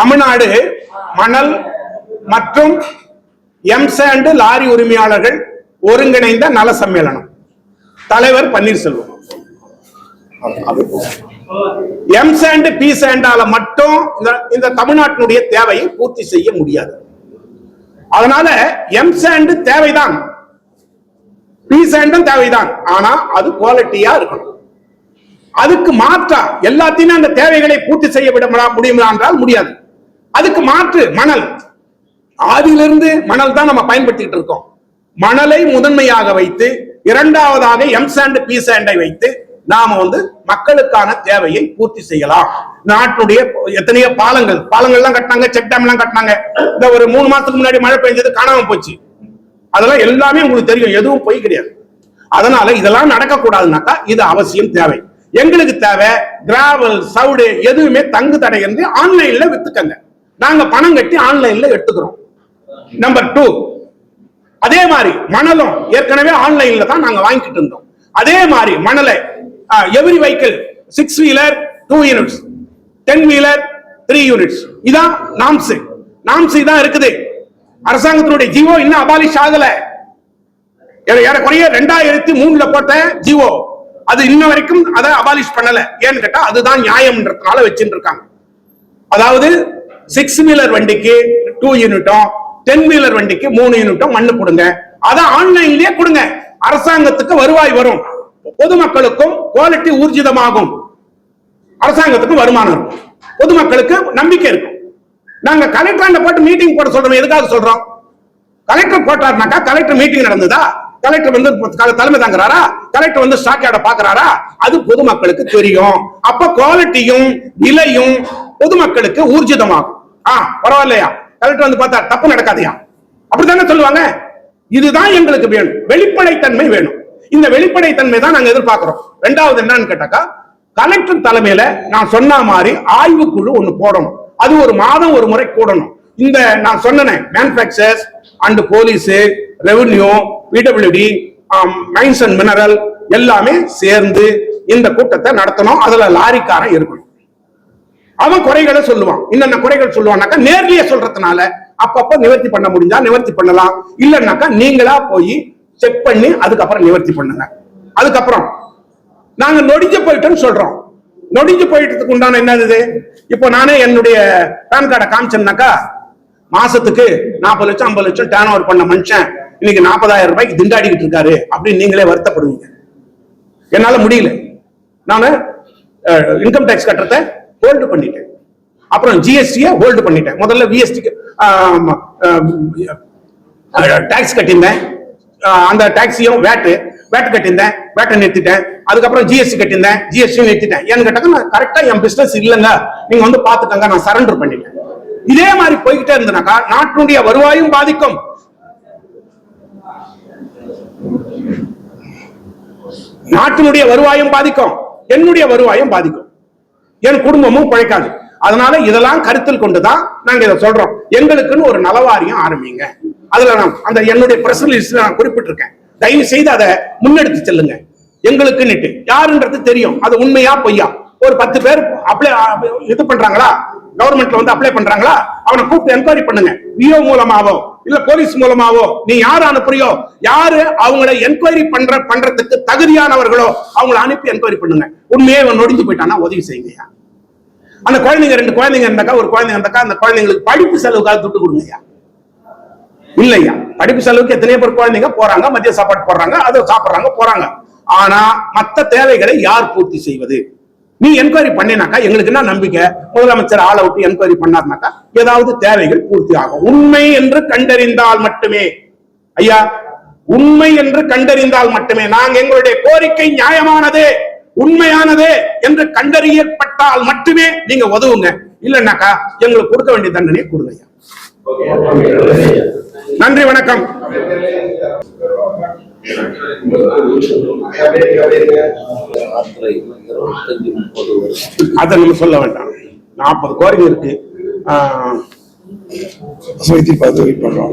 தமிழ்நாடு மணல் மற்றும் M sand lorry உரிமையாளர்கள் ஒருங்கிணைந்த நல சம்மேளனம். தலைவர் பன்னீர்செல்வம். எம்சாண்ட் பி சாண்டால மட்டும் இந்த- இந்த தமிழ்நாட்டினுடைய தேவையை பூர்த்தி செய்ய முடியாது. அதனால எம்சாண்ட் தேவைதான். பி சாண்டும் தேவைதான். ஆனா அது குவாலிட்டியா இருக்கணும். அதுக்கு மாற்றா எல்லாத்தையுமே அந்த தேவைகளை பூர்த்தி செய்ய விட முடியுமா என்றால் முடியாது. அதுக்கு மாற்று மணல். ஆதியிலிருந்து மணல் தான் நம்ம பயன்படுத்திட்டு இருக்கோம். மணலை முதன்மையாக வைத்து இரண்டாவதாக எம் சாண்ட் பி சாண்டை வைத்து நாம வந்து மக்களுக்கான தேவையை பூர்த்தி செய்யலாம். நாட்டுடைய எத்தனையோ பாலங்கள் பாலங்கள் எல்லாம் கட்டினாங்க செக் டேம் எல்லாம் கட்டினாங்க. இந்த ஒரு மூணு மாசத்துக்கு முன்னாடி மழை பெஞ்சது காணாம போச்சு. அதெல்லாம் எல்லாமே உங்களுக்கு தெரியும் எதுவும் போய் கிடையாது. அதனால இதெல்லாம் நடக்கக்கூடாதுனாக்கா இது அவசியம் தேவை. எங்களுக்கு தேவை டிராவல் சவுடு எதுவுமே தங்கு தடை என்று ஆன்லைன்ல வித்துக்கங்க. நாங்க பணம் கட்டி ஆன்லைன்ல எடுத்துக்கிறோம். நம்பர் டூ அதே மாதிரி மணலும் ஏற்கனவே ஆன்லைன்ல தான் நாங்க வாங்கிட்டு இருந்தோம். அதே மாதிரி மணலை every vehicle six wheeler two units ten wheeler three units இதான் நாம்சு நாம்சு தான் இருக்குது. அரசாங்கத்தினுடைய ஜீவோ இன்னும் அபாலிஷ் ஆகல. ஏற- ஏறக்குறைய ரெண்டாயிரத்தி மூணுல போட்ட ஜீவோ அது இன்ன வரைக்கும் அதை அபாலிஷ் பண்ணல. ஏன்னு கேட்டா அதுதான் நியாயம்ன்றதுனால வச்சுட்டு இருக்காங்க. அதாவது சிக்ஸ் வீலர் வண்டிக்கு டூ யூனிட்டும் டென் வீலர் வண்டிக்கு மூணு யூனிட்டும் மண்ணு கொடுங்க. அதை ஆன்லைன்லயே கொடுங்க. அரசாங்கத்துக்கு வருவாய் வரும். பொதுமக்களுக்கும் குவாலிட்டி ஊர்ஜிதமாகும். அரசாங்கத்துக்கு வருமானம் இருக்கும். பொதுமக்களுக்கு நம்பிக்கை இருக்கும். நாங்க கலெக்டர் போட்டு மீட்டிங் போட சொல்றோம் எதுக்காக சொல்றோம்? கலெக்டர் போட்டார்னாக்கா கலெக்டர் மீட்டிங் நடந்ததா? கலெக்டர் வந்து தலைமை தாங்குறாரா? கலெக்டர் வந்து ஸ்டாக் யார்ட பாக்குறாரா அது பொதுமக்களுக்கு தெரியும். அப்ப குவாலிட்டியும் விலையும் பொதுமக்களுக்கு ஊர்ஜிதமாகும். ஆ பரவாயில்லையா? கலெக்டர் வந்து பார்த்தா தப்பு நடக்காதயா? அப்படித்தானே சொல்லுவாங்க? இதுதான் எங்களுக்கு வேணும். வெளிப்படைத்தன்மை வேணும். இந்த வெளிப்படைத்தன்மை தான் நாங்க எதிர்பார்க்கிறோம். ரெண்டாவது என்னன்னு கேட்டாக்கா கலெக்டர் தலைமையில நான் சொன்ன மாதிரி ஆய்வுக்குழு ஒண்ணு போடணும். அது ஒரு மாதம் ஒரு முறை கூடணும். இந்த நான் சொன்னேன் manufacturers and police revenue PWD mines and mineral எல்லாமே சேர்ந்து இந்த கூட்டத்தை நடத்தணும். அதுல லாரிக்காரன் இருக்கணும். அவன் குறைகளை சொல்லுவான். என்னென்ன குறைகள் சொல்லுவான்னாக்கா நேர்லயே சொல்றதுனால அப்பப்ப நிவர்த்தி பண்ண முடிஞ்சா நிவர்த்தி பண்ணலாம். இல்லைன்னாக்கா நீங்களா போய் செக் பண்ணி அதுக்கப்புறம் நிவர்த்தி பண்ணுங்க. அதுக்கப்புறம் நாங்க நொடிஞ்சு போயிட்டோம்னு சொல்றோம். நொடிஞ்சு போயிட்டதுக்கு உண்டான என்னது இப்போ நானே என்னுடைய பேன் கார்டை காமிச்சேன்னாக்கா மாசத்துக்கு நாற்பது லட்சம் ஐம்பது லட்சம் டேர்ன் ஓவர் பண்ண மனுஷன் இன்னைக்கு நாற்பதாயிரம் ரூபாய்க்கு திண்டாடிக்கிட்டு இருக்காரு அப்படின்னு நீங்களே வருத்தப்படுவீங்க. என்னால முடியல. நான் இன்கம் டேக்ஸ் கட்டுறத ஹோல்டு பண்ணிட்டேன். அப்புறம் ஜிஎஸ்டியை ஹோல்டு பண்ணிட்டேன். முதல்ல விஎஸ்டிக்கு டாக்ஸ் கட்டியிருந்தேன். அந்த டாக்ஸியும் வேட்டு வேட்டு கட்டியிருந்தேன். வேட்டை நிறுத்திட்டேன். அதுக்கப்புறம் ஜிஎஸ்டி கட்டியிருந்தேன். ஜிஎஸ்டியும் நிறுத்திட்டேன். ஏன்னு கேட்டாக்க நான் கரெக்டா என் பிஸ்னஸ் இல்லைங்க. நீங்க வந்து பாத்துக்கங்க நான் சரண்டர் பண்ணிட்டேன். இதே மாதிரி போய்கிட்டே இருந்தனாக்கா நாட்டினுடைய வருவாயும் பாதிக்கும். நாட்டினுடைய வருவாயும் பாதிக்கும். என்னுடைய வருவாயும் பாதிக்கும். என் குடும்பமும் பிழைக்காது. அதனால இதெல்லாம் கருத்தில் கொண்டுதான் நாங்க இதை சொல்றோம். எங்களுக்குன்னு ஒரு நலவாரியம் ஆரம்பிங்க. அதுல நான் அந்த என்னுடைய பிரஸ் லிஸ்ட்ல நான் குறிப்பிட்டிருக்கேன். தயவு செய்து அதை முன்னெடுத்து செல்லுங்க. எங்களுக்குன்னுட்டு யாருன்றது தெரியும். அது உண்மையா பொய்யா? ஒரு பத்து பேர் அப்ளை இது பண்றாங்களா? கவர்மெண்ட்ல வந்து அப்ளை பண்றாங்களா? அவனை கூப்பிட்டு என்கொயரி பண்ணுங்க. விஓ மூலமாவோ இல்ல போலீஸ் மூலமாவோ நீ யாரு அனுப்புறியோ யாரு அவங்கள என்கொயரி பண்ற பண்றதுக்கு தகுதியானவர்களோ அவங்கள அனுப்பி என்கொயரி பண்ணுங்க. உண்மையே நொடிஞ்சு போயிட்டானா உதவி செய்யுங்கய்யா அந்த குழந்தைங்க ரெண்டு குழந்தைங்க இருந்தாக்கா ஒரு குழந்தைங்க இருந்தாக்கா அந்த குழந்தைங்களுக்கு படிப்பு செலவுக்காக துட்டு கொடுங்கய்யா. இல்லையா படிப்பு செலவுக்கு எத்தனையோ பேர் குழந்தைங்க போறாங்க மதிய சாப்பாடு போடுறாங்க அதை சாப்பிடுறாங்க போறாங்க. ஆனா மத்த தேவைகளை யார் பூர்த்தி செய்வது? நீ என்கொயரி பண்ணினாக்கா எங்களுக்கு என்ன நம்பிக்கை? முதலமைச்சர் ஆளை விட்டு என்கொயரி பண்ணார்னாக்கா ஏதாவது தேவைகள் பூர்த்தி ஆகும். உண்மை என்று கண்டறிந்தால் மட்டுமே. ஐயா உண்மை என்று கண்டறிந்தால் மட்டுமே. நாங்க எங்களுடைய கோரிக்கை நியாயமானது. உண்மையானது என்று கண்டறியப்பட்டால் மட்டுமே நீங்க உதவுங்க. இல்லைன்னாக்கா எங்களுக்கு கொடுக்க வேண்டிய தண்டனையை கொடுங்க நன்றி வணக்கம். அதை நம்ம சொல்ல வேண்டாம். நாற்பது கோரிக்கை இருக்கு. ஆஹ் பார்த்து வெயிட் பண்றோம்.